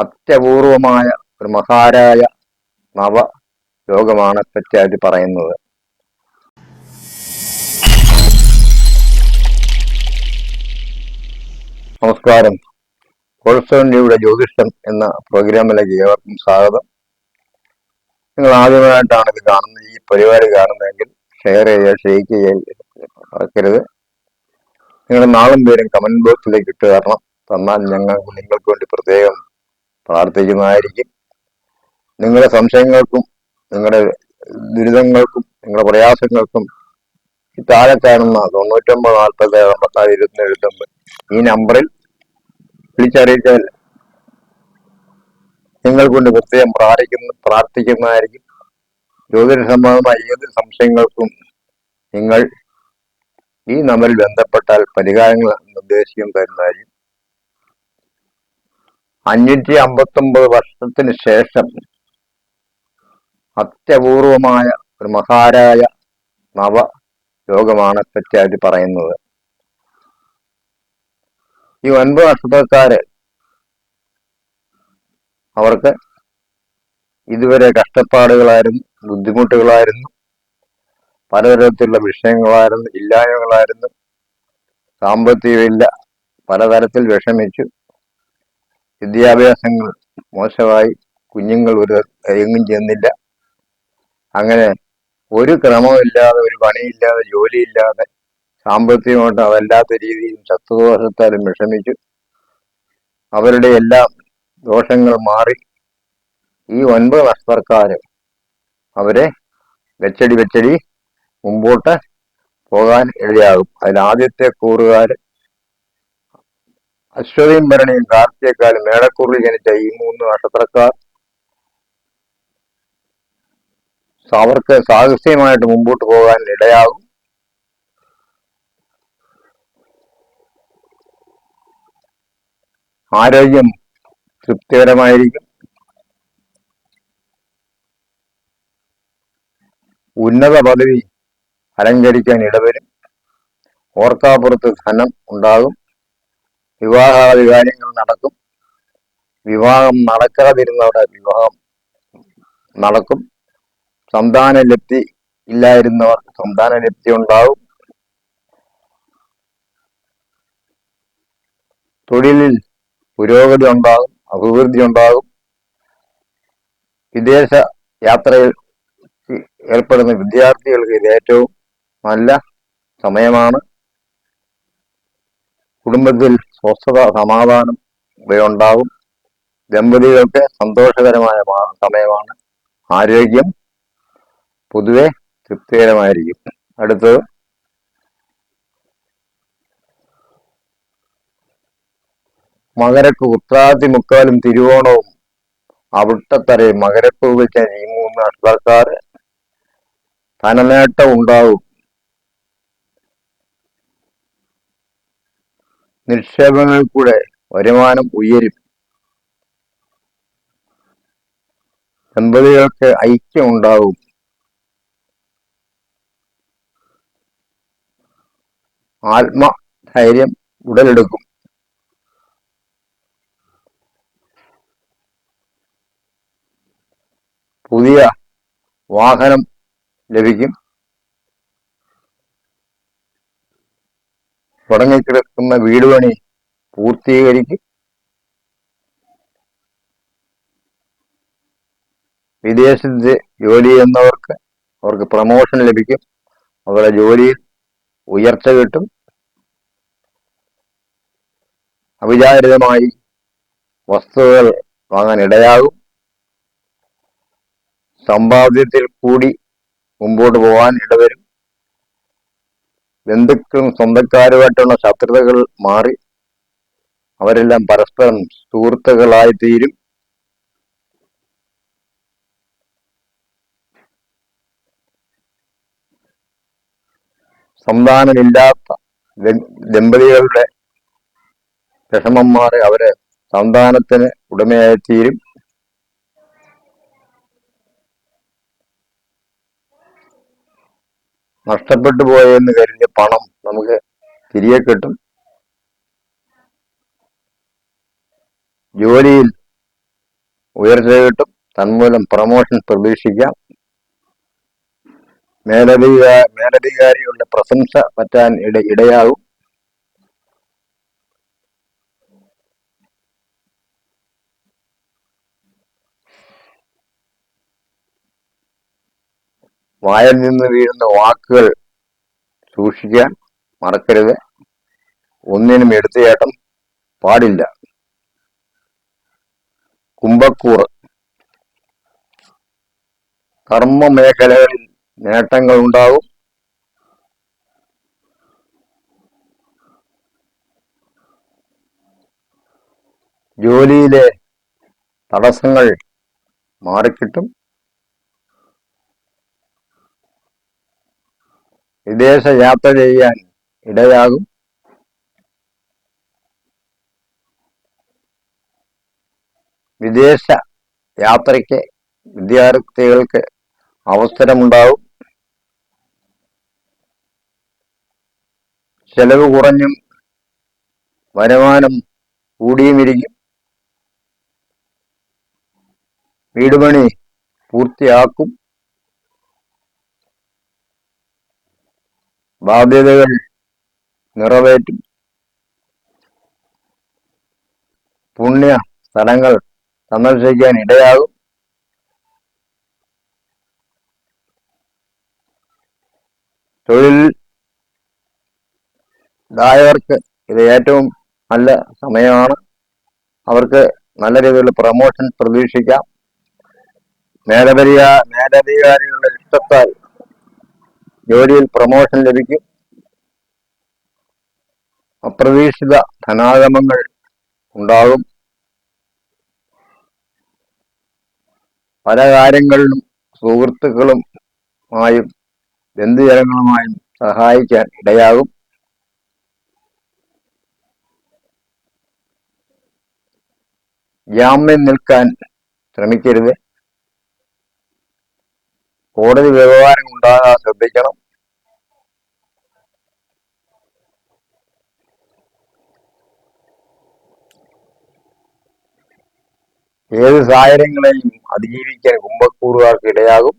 അത്യപൂർവമായ ഒരു മഹാരായ നവ യോഗമാണ് പറ്റിയായിട്ട് പറയുന്നത്. നമസ്കാരം. കോൾസോണിയുടെ ജ്യോതിഷം എന്ന പ്രോഗ്രാമിലേക്ക് ഏവർക്കും സ്വാഗതം. നിങ്ങൾ ആദ്യമായിട്ടാണ് ഇത് കാണുന്നത്. ഈ പരിപാടി കാണുന്നതെങ്കിൽ ഷെയർ ചെയ്യുക ഷെയ്ക്ക് ചെയ്യുക നിങ്ങൾ നാളും പേരും കമന്റ് ബോക്സിലേക്ക് ഇട്ട് തരണം. തന്നാൽ ഞങ്ങൾ നിങ്ങൾക്ക് വേണ്ടി പ്രത്യേകം പ്രാർത്ഥിക്കുന്നതായിരിക്കും. നിങ്ങളുടെ സംശയങ്ങൾക്കും നിങ്ങളുടെ ദുരിതങ്ങൾക്കും നിങ്ങളുടെ പ്രയാസങ്ങൾക്കും ഈ താഴെ കാണുന്ന തൊണ്ണൂറ്റൊമ്പത് നാൽപ്പത് അമ്പത്താറ് ഇരുപത്തി എഴുപത്തൊമ്പത് ഈ നമ്പറിൽ വിളിച്ചറിയിച്ചാൽ നിങ്ങൾ കൊണ്ട് പ്രത്യേകം പ്രാർത്ഥിക്കുന്ന പ്രാർത്ഥിക്കുന്നതായിരിക്കും. ജ്യോതിഷ സംബന്ധമായ ഏത് സംശയങ്ങൾക്കും നിങ്ങൾ ഈ നമ്പറിൽ ബന്ധപ്പെട്ടാൽ പരിഹാരങ്ങൾ നിർദ്ദേശിക്കും തരുന്നതായിരിക്കും. അഞ്ഞൂറ്റി അമ്പത്തൊമ്പത് വർഷത്തിന് ശേഷം അത്യപൂർവമായ ഒരു മഹാരായ നവ യോഗമാണ് പറ്റിയായിട്ട് പറയുന്നത്. ഈ ഒൻപത് നക്ഷത്രക്കാര് അവർക്ക് ഇതുവരെ കഷ്ടപ്പാടുകളായിരുന്നു ബുദ്ധിമുട്ടുകളായിരുന്നു പലതരത്തിലുള്ള വിഷയങ്ങളായിരുന്നു ഇല്ലായ്മകളായിരുന്നു സാമ്പത്തികമില്ല പലതരത്തിൽ വിഷമിച്ചു. വിദ്യാഭ്യാസങ്ങൾ മോശമായി കുഞ്ഞുങ്ങൾ ഒരു എങ്ങും ചെന്നില്ല അങ്ങനെ ഒരു ക്രമമില്ലാതെ ഒരു പണിയില്ലാതെ ജോലിയില്ലാതെ സാമ്പത്തികമായിട്ട് അതല്ലാത്ത രീതിയിൽ ശത്രുദോഷത്താലും വിഷമിച്ചു. അവരുടെ എല്ലാം ദോഷങ്ങൾ മാറി. ഈ ഒൻപത് നഷ്ടക്കാര് അവരെ വെച്ചടി വെച്ചടി മുമ്പോട്ട് പോകാൻ ഇടയാകും. അതിൽ ആദ്യത്തെ കൂറുകാര് അശ്വതിയും ഭരണിയും കാർത്തിയേക്കാളും മേടക്കൂറിൽ ജനിച്ച ഈ മൂന്ന് നക്ഷത്രക്കാർ അവർക്ക് സാഹസ്യമായിട്ട് മുമ്പോട്ട് പോകാൻ ഇടയാകും. ആരോഗ്യം തൃപ്തികരമായിരിക്കും. ഉന്നത പദവി അലങ്കരിക്കാൻ ഇടവരും. ഓർക്കാപ്പുറത്ത് ധനം ഉണ്ടാകും. വിവാഹാദി കാര്യങ്ങൾ നടക്കും. വിവാഹം നടക്കാതിരുന്നവിടെ വിവാഹം നടക്കും. സന്താന ലപ്തി ഇല്ലായിരുന്നവർ സന്താന ലപ്തി ഉണ്ടാവും. തൊഴിലിൽ പുരോഗതി ഉണ്ടാകും അഭിവൃദ്ധി ഉണ്ടാകും. വിദേശ യാത്രയിൽ ഏർപ്പെടുന്ന വിദ്യാർത്ഥികൾക്ക് ഇത് ഏറ്റവും നല്ല സമയമാണ്. കുടുംബത്തിൽ സ്വസ്ഥത സമാധാനം ഇവയുണ്ടാകും. ദമ്പതികൾക്ക് സന്തോഷകരമായ സമയമാണ്. ആരോഗ്യം പൊതുവെ തൃപ്തികരമായിരിക്കും. അടുത്തത്. മകരക്ക് ഉത്രാതി മുക്കാലും തിരുവോണവും അവിട്ടത്തറയും മകരപ്പ് വെച്ച ഈ മൂന്ന് നക്ഷത്രക്കാർ ധനനേട്ടം ഉണ്ടാവും നിക്ഷേപങ്ങളിൽ കൂടെ വരുമാനം ഉയരും ദമ്പതികൾക്ക് ഐക്യം ഉണ്ടാവും. ആത്മധൈര്യം ഉടലെടുക്കും. പുതിയ വാഹനം ലഭിക്കും. തുടങ്ങിക്കിടക്കുന്ന വീട് പണി പൂർത്തീകരിക്കും. വിദേശത്ത് ജോലി ചെയ്യുന്നവർക്ക് അവർക്ക് പ്രമോഷൻ ലഭിക്കും. അവരുടെ ജോലിയിൽ ഉയർച്ച കിട്ടും. അവിചാരിതമായി വസ്തുക്കൾ വാങ്ങാൻ ഇടയാകും. സമ്പാദ്യത്തിൽ കൂടി മുമ്പോട്ട് പോകാൻ ഇടവരും. ബന്ധുക്കളും സ്വന്തക്കാരുമായിട്ടുള്ള ശത്രുതകൾ മാറി അവരെല്ലാം പരസ്പരം സുഹൃത്തുക്കളായി തീരും. സന്താനമില്ലാത്ത ദമ്പതികളുടെ വിഷമം മാറി അവരെ സന്താനത്തിന് ഉടമയായി തീരും. നഷ്ടപ്പെട്ടു പോയെന്ന് കരുതിയ പണം നമുക്ക് തിരികെ കിട്ടും. ജോലിയിൽ ഉയർച്ച കിട്ടും. തന്മൂലം പ്രമോഷൻ പ്രതീക്ഷിക്കാം. മേലധികാ മേലധികാരികളുടെ പ്രശംസ പറ്റാൻ ഇട ഇടയാകും. വായിൽ നിന്ന് വീഴുന്ന വാക്കുകൾ സൂക്ഷിക്കാൻ മറക്കരുത്. ഒന്നിനും എടുത്തുചേട്ടം പാടില്ല. കുംഭക്കൂർ. കർമ്മ മേഖലകളിൽ നേട്ടങ്ങൾ ഉണ്ടാകും ജോലിയിലെ തടസ്സങ്ങൾ മാറിക്കിട്ടും. വിദേശ യാത്ര ചെയ്യാൻ ഇടയാകും. വിദേശ യാത്രയ്ക്ക് വിദ്യാർത്ഥികൾക്ക് അവസരമുണ്ടാവും ചെലവ് കുറഞ്ഞും വരുമാനം കൂടിയുമിരിക്കും. വീടുപണി പൂർത്തിയാക്കും. ബാധ്യതകൾ നിറവേറ്റും. പുണ്യ സ്ഥലങ്ങൾ സന്ദർശിക്കാൻ ഇടയാകും. തൊഴിൽ ദായവർക്ക് ഇത് ഏറ്റവും നല്ല സമയമാണ്. അവർക്ക് നല്ല രീതിയിലുള്ള പ്രൊമോഷൻ പ്രതീക്ഷിക്കാം. മേലധികാ മേലധികാരികളുടെ ഇഷ്ടത്താൽ ജോലിയിൽ പ്രമോഷൻ ലഭിക്കും. അപ്രതീക്ഷിത ധനാഗമങ്ങൾ ഉണ്ടാകും. പല കാര്യങ്ങളിലും സുഹൃത്തുക്കളും ആയും ബന്ധുജനങ്ങളുമായും സഹായിക്കാൻ ഇടയാകും. ജാമ്യം നിൽക്കാൻ ശ്രമിക്കരുത്. കോടതി വ്യവഹാരം ഉണ്ടാകാൻ ശ്രദ്ധിക്കണം. ഏത് സാഹചര്യങ്ങളെയും അതിജീവിക്കാൻ കുംഭക്കൂറുകാർക്ക് ഇടയാകും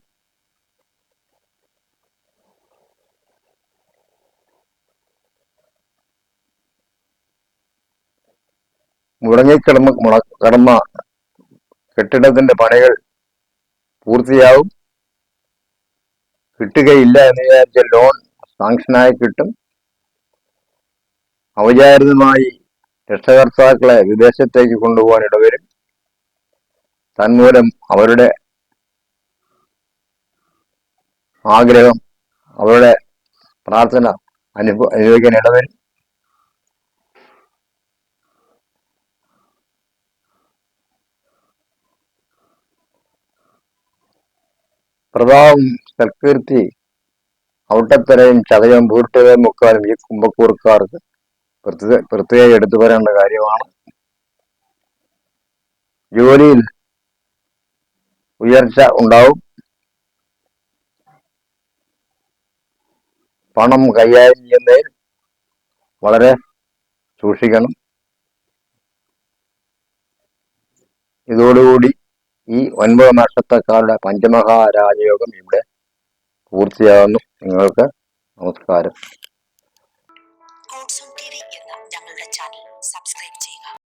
മുടങ്ങിക്കിടന്ന് മുള കിടന്ന കെട്ടിടത്തിന്റെ പണികൾ പൂർത്തിയാവും കിട്ടുകയില്ല എന്ന് വിചാരിച്ച ലോൺ സാങ്ഷനായി കിട്ടും. അവചാരിതമായി രക്ഷകർത്താക്കളെ വിദേശത്തേക്ക് കൊണ്ടുപോകാൻ ഇടവരും. തന്മൂലം അവരുടെ ആഗ്രഹം അവരുടെ പ്രാർത്ഥന അനുഭവ അനുഭവിക്കാൻ ഇടവരും. പ്രതാവും സൽകീർത്തി ഔട്ടത്തരയും ചതയും പൂർത്തിയും മുക്കാലും ഈ കുംഭക്കൂർക്കാർക്ക് പ്രത്യേക എടുത്തു പറയേണ്ട കാര്യമാണ്. ജോലിയിൽ ഉയർച്ച ഉണ്ടാവും. പണം കൈകാര്യം ചെയ്യുന്നതിൽ വളരെ സൂക്ഷിക്കണം. ഇതോടുകൂടി ഈ ഒൻപത് നക്ഷത്രക്കാരുടെ പഞ്ചമഹാരാജയോഗം ഇവിടെ പൂർത്തിയാകുന്നു. നിങ്ങൾക്ക് നമസ്കാരം. സബ്സ്ക്രൈബ്